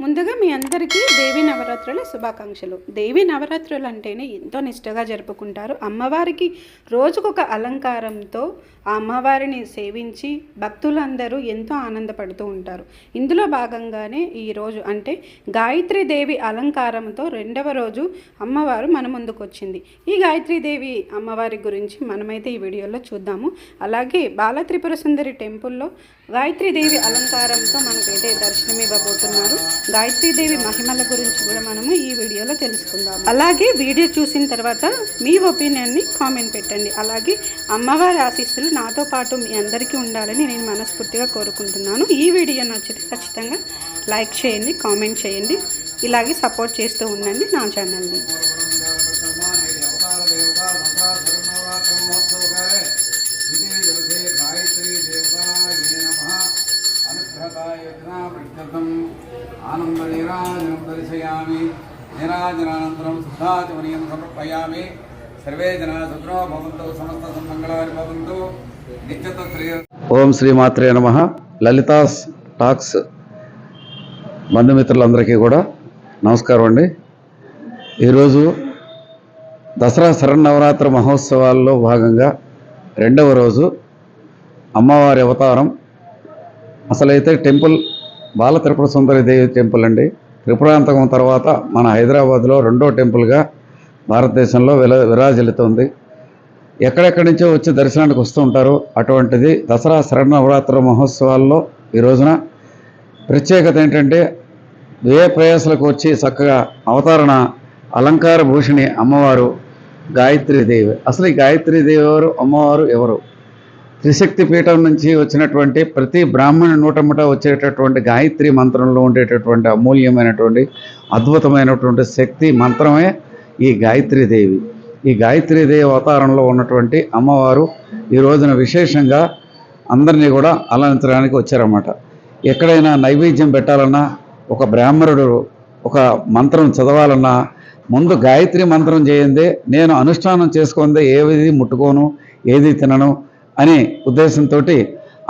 ముందుగా మీ అందరికీ దేవి నవరాత్రుల శుభాకాంక్షలు. దేవి నవరాత్రులు అంటేనే ఎంతో నిష్టగా జరుపుకుంటారు. అమ్మవారికి రోజుకొక అలంకారంతో ఆ అమ్మవారిని సేవించి భక్తులందరూ ఎంతో ఆనందపడుతూ ఉంటారు. ఇందులో భాగంగానే ఈరోజు అంటే గాయత్రి దేవి అలంకారంతో రెండవ రోజు అమ్మవారు మన ముందుకు వచ్చింది ఈ గాయత్రి దేవి అమ్మవారి గురించి మనమైతే ఈ వీడియోలో చూద్దాము. అలాగే బాల త్రిపుర సుందరి టెంపుల్లో గాయత్రి దేవి అలంకారంతో మనకైతే దర్శనం ఇవ్వబోతున్నారు గాయత్రీదేవి మహిమల గురించి కూడా మనము ఈ వీడియోలో తెలుసుకుందాం అలాగే వీడియో చూసిన తర్వాత మీ ఒపీనియన్ని కామెంట్ పెట్టండి. అలాగే అమ్మవారి ఆశీస్సులు నాతో పాటు మీ అందరికీ ఉండాలని నేను మనస్ఫూర్తిగా కోరుకుంటున్నాను. ఈ వీడియో నచ్చితే ఖచ్చితంగా లైక్ చేయండి కామెంట్ చేయండి. ఇలాగే సపోర్ట్ చేస్తూ ఉండండి నా ఛానల్ని. ప్రత్యర్థం ఆనంద నీరాజనం దర్శయామి నీరాజనానంతరం శుద్ధాచమనీయం సమర్పయామి. సర్వే జనా సుఖనో భవంతు సమస్త సన్మంగళాని భవంతు. నిత్యత శ్రీ ఓం శ్రీమాత్రే నమ. లలితాస్ టాక్స్ బంధుమిత్రులందరికీ కూడా నమస్కారం అండి. ఈరోజు దసరా శరన్నవరాత్రి మహోత్సవాల్లో భాగంగా రెండవ రోజు అమ్మవారి అవతారం అసలైతే టెంపుల్ బాల త్రిపుర సుందరి దేవి టెంపుల్ అండి. త్రిపురాంతకం తర్వాత మన హైదరాబాద్లో రెండో టెంపుల్గా భారతదేశంలో విల విరాజిల్లుతుంది. ఎక్కడెక్కడి నుంచో వచ్చి దర్శనానికి వస్తూ ఉంటారు. అటువంటిది దసరా శరణవరాత్రి మహోత్సవాల్లో ఈ రోజున ప్రత్యేకత ఏంటంటే ఏ ప్రయాసలకు వచ్చి చక్కగా అవతరణ అలంకార భూషిణి అమ్మవారు గాయత్రి దేవి. అసలు ఈ గాయత్రి దేవి ఎవరు అమ్మవారు ఎవరు? త్రిశక్తి పీఠం నుంచి వచ్చినటువంటి ప్రతి బ్రాహ్మణ నూటముట వచ్చేటటువంటి గాయత్రి మంత్రంలో ఉండేటటువంటి అమూల్యమైనటువంటి అద్భుతమైనటువంటి శక్తి మంత్రమే ఈ గాయత్రి దేవి. ఈ గాయత్రీదేవి అవతారంలో ఉన్నటువంటి అమ్మవారు ఈ రోజున విశేషంగా అందరినీ కూడా అలంకరించడానికి వచ్చారన్నమాట. ఎక్కడైనా నైవేద్యం పెట్టాలన్నా ఒక బ్రాహ్మణుడు ఒక మంత్రం చదవాలన్నా ముందు గాయత్రి మంత్రం చేయందే నేను అనుష్ఠానం చేసుకుందే ఏది ముట్టుకోను ఏది తినను అనే ఉద్దేశంతో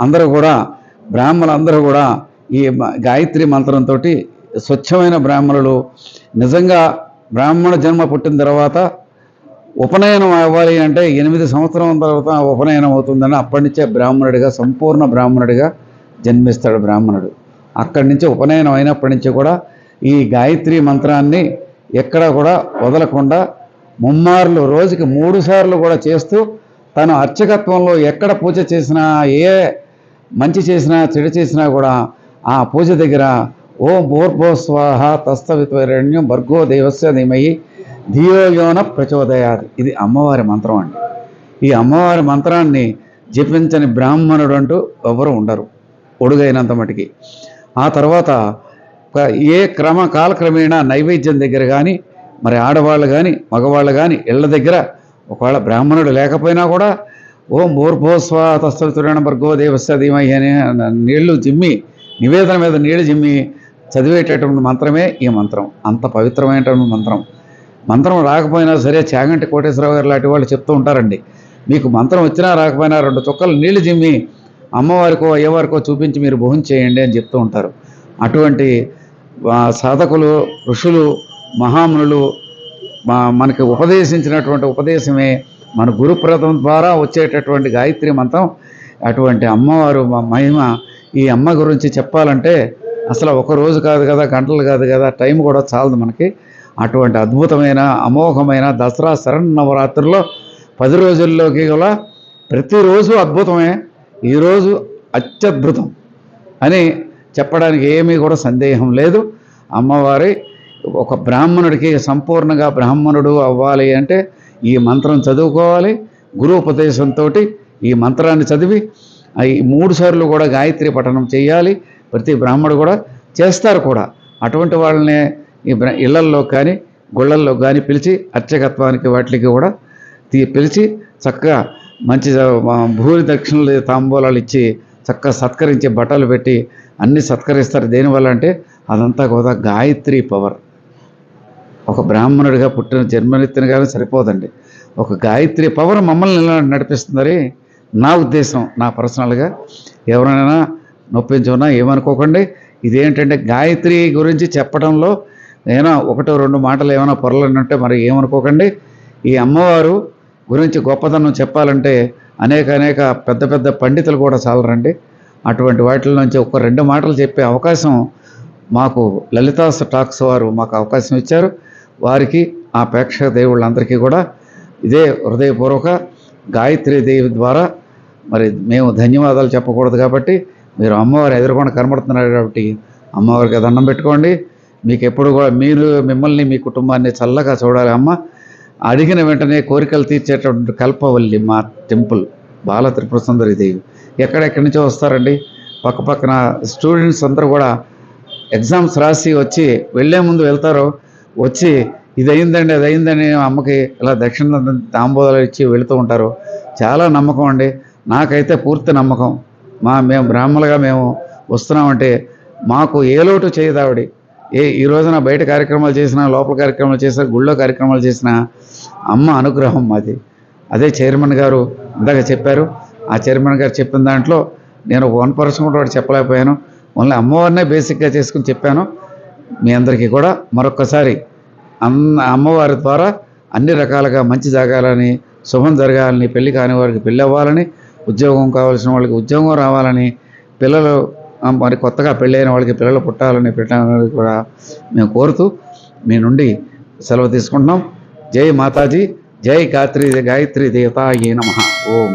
అందరూ కూడా బ్రాహ్మణులందరూ కూడా ఈ గాయత్రి మంత్రంతో స్వచ్ఛమైన బ్రాహ్మణులు. నిజంగా బ్రాహ్మణ జన్మ పుట్టిన తర్వాత ఉపనయనం అవ్వాలి అంటే ఎనిమిది సంవత్సరం తర్వాత ఉపనయనం అవుతుందని అప్పటి నుంచే బ్రాహ్మణుడిగా సంపూర్ణ బ్రాహ్మణుడిగా జన్మిస్తాడు బ్రాహ్మణుడు. అక్కడి నుంచి ఉపనయనం అయినప్పటి నుంచి కూడా ఈ గాయత్రి మంత్రాన్ని ఎక్కడా కూడా వదలకుండా ముమ్మార్లు రోజుకి మూడు సార్లు కూడా చేస్తూ తను అర్చకత్వంలో ఎక్కడ పూజ చేసినా ఏ మంచి చేసినా చెడు చేసినా కూడా ఆ పూజ దగ్గర ఓం భూర్భో స్వాహ తస్తవిత్వరణ్యం భర్గో దేవస్య ధీమయి ధియోయోన ప్రచోదయాది ఇది అమ్మవారి మంత్రం అండి. ఈ అమ్మవారి మంత్రాన్ని జపించని బ్రాహ్మణుడు అంటూ ఎవరు ఉండరు. ఒడుగైనంత మటుకి. ఆ తర్వాత ఏ క్రమ కాలక్రమేణా నైవేద్యం దగ్గర కానీ మరి ఆడవాళ్ళు కానీ మగవాళ్ళు కానీ ఇళ్ళ దగ్గర ఒకవేళ బ్రాహ్మణుడు లేకపోయినా కూడా ఓం భూర్భోస్వ తస్తవితురణ భర్గో దేవస్య ధీమహి అని నీళ్ళు జిమ్మి నివేదన మీద నీళ్ళు జిమ్మి చదివేటటువంటి మంత్రమే ఈ మంత్రం. అంత పవిత్రమైనటువంటి మంత్రం. మంత్రం రాకపోయినా సరే చాగంటి కోటేశ్వరరావు గారు లాంటి వాళ్ళు చెప్తూ ఉంటారండి. మీకు మంత్రం వచ్చినా రాకపోయినా రెండు చుక్కలు నీళ్ళు జిమ్మి అమ్మవారికో అయ్యవారికో చూపించి మీరు భోజనం చేయండి అని చెప్తూ ఉంటారు. అటువంటి సాధకులు ఋషులు మహామునులు మా- మనకి ఉపదేశించినటువంటి ఉపదేశమే మన గురుప్రదం ద్వారా వచ్చేటటువంటి గాయత్రి మంత్రం. అటువంటి అమ్మవారు మహిమ ఈ అమ్మ గురించి చెప్పాలంటే అసలు ఒక రోజు కాదు కదా గంటలు కాదు కదా టైం కూడా చాలదు మనకి. అటువంటి అద్భుతమైన అమోఘమైన దసరా శరన్నవరాత్రుల్లో పది రోజుల్లోకి కూడా ప్రతిరోజు అద్భుతమే ఈరోజు అత్యద్భుతం అని చెప్పడానికి ఏమీ కూడా సందేహం లేదు. అమ్మవారి ఒక బ్రాహ్మణుడికి సంపూర్ణంగా బ్రాహ్మణుడు అవ్వాలి అంటే ఈ మంత్రం చదువుకోవాలి గురుపదేశంతో ఈ మంత్రాన్ని చదివి ఈ మూడు సార్లు కూడా గాయత్రి పఠనం చేయాలి. ప్రతి బ్రాహ్మడు కూడా చేస్తారు కూడా. అటువంటి వాళ్ళనే ఈ ఇళ్ళల్లో కానీ గుళ్ళల్లో కానీ పిలిచి అర్చకత్వానికి వాటికి కూడా తీ పిలిచి చక్కగా మంచి భూమి భూరి దక్షిణలు తాంబూలాలు ఇచ్చి చక్కగా సత్కరించి బట్టలు పెట్టి అన్నీ సత్కరిస్తారు. దేనివల్ల అంటే అదంతా కూడా గాయత్రి పవర్. ఒక బ్రాహ్మణుడిగా పుట్టిన జన్మనెత్తిన కానీ సరిపోదండి. ఒక గాయత్రి పవర్ మమ్మల్ని నడిపిస్తుందని నా ఉద్దేశం నా పర్సనల్గా. ఎవరైనా నొప్పించుకున్నా ఏమనుకోకండి. ఇదేంటంటే గాయత్రి గురించి చెప్పడంలో ఏమైనా ఒకటో రెండు మాటలు ఏమైనా పొరలనుంటే మరి ఏమనుకోకండి. ఈ అమ్మవారు గురించి గొప్పతనం చెప్పాలంటే అనేక అనేక పెద్ద పెద్ద పండితులు కూడా చాలరండి. అటువంటి వాటి నుంచి ఒక రెండు మాటలు చెప్పే అవకాశం మాకు లలితాస్ టాక్స్ వారు మాకు అవకాశం ఇచ్చారు. వారికి ఆ ప్రేక్షక దేవుళ్ళందరికీ కూడా ఇదే హృదయపూర్వక గాయత్రి దేవి ద్వారా మరి మేము ధన్యవాదాలు చెప్పకూడదు కాబట్టి మీరు అమ్మవారు ఎదురుకుండా కనబడుతున్నారు కాబట్టి అమ్మవారికి దండం పెట్టుకోండి. మీకు ఎప్పుడు కూడా మీరు మిమ్మల్ని మీ కుటుంబాన్ని చల్లగా చూడాలి అమ్మ. అడిగిన వెంటనే కోరికలు తీర్చేటటువంటి కల్పవల్లి మా టెంపుల్ బాల త్రిపుర సుందరి దేవి. ఎక్కడెక్కడి నుంచో వస్తారండి. పక్కపక్కన స్టూడెంట్స్ అందరూ కూడా ఎగ్జామ్స్ రాసి వచ్చి వెళ్ళే ముందు వెళ్తారు. వచ్చి ఇది అయిందండి అది అయిందని అమ్మకి ఇలా దక్షిణ తాంబూలాలు ఇచ్చి వెళుతూ ఉంటారు. చాలా నమ్మకం అండి. నాకైతే పూర్తి నమ్మకం. మా మేము బ్రాహ్మలుగా మేము వస్తున్నామంటే మాకు ఏ లోటు చేయదావిడి ఏ ఈ రోజున బయట కార్యక్రమాలు చేసినా లోపల కార్యక్రమాలు చేసినా గుళ్ళో కార్యక్రమాలు చేసినా అమ్మ అనుగ్రహం మాది. అదే చైర్మన్ గారు ఇందాక చెప్పారు. ఆ చైర్మన్ గారు చెప్పిన దాంట్లో నేను వన్ పర్సన్ కూడా చెప్పలేకపోయాను. ఓన్లీ అమ్మవారినే బేసిక్గా చేసుకుని చెప్పాను. మీ అందరికీ కూడా మరొక్కసారి అన్న అమ్మవారి ద్వారా అన్ని రకాలుగా మంచి జరగాలని శుభం జరగాలని పెళ్ళి కాని వారికి పెళ్ళి అవ్వాలని ఉద్యోగం కావాల్సిన వాళ్ళకి ఉద్యోగం రావాలని పిల్లలు మరి కొత్తగా పెళ్ళైన వాళ్ళకి పిల్లలు పుట్టాలని పెట్టాలని కూడా మేము కోరుతూ మీ నుండి సెలవు తీసుకుంటున్నాం. జై మాతాజీ జై గాయత్రి గాయత్రి ఏ నమ. ఓం.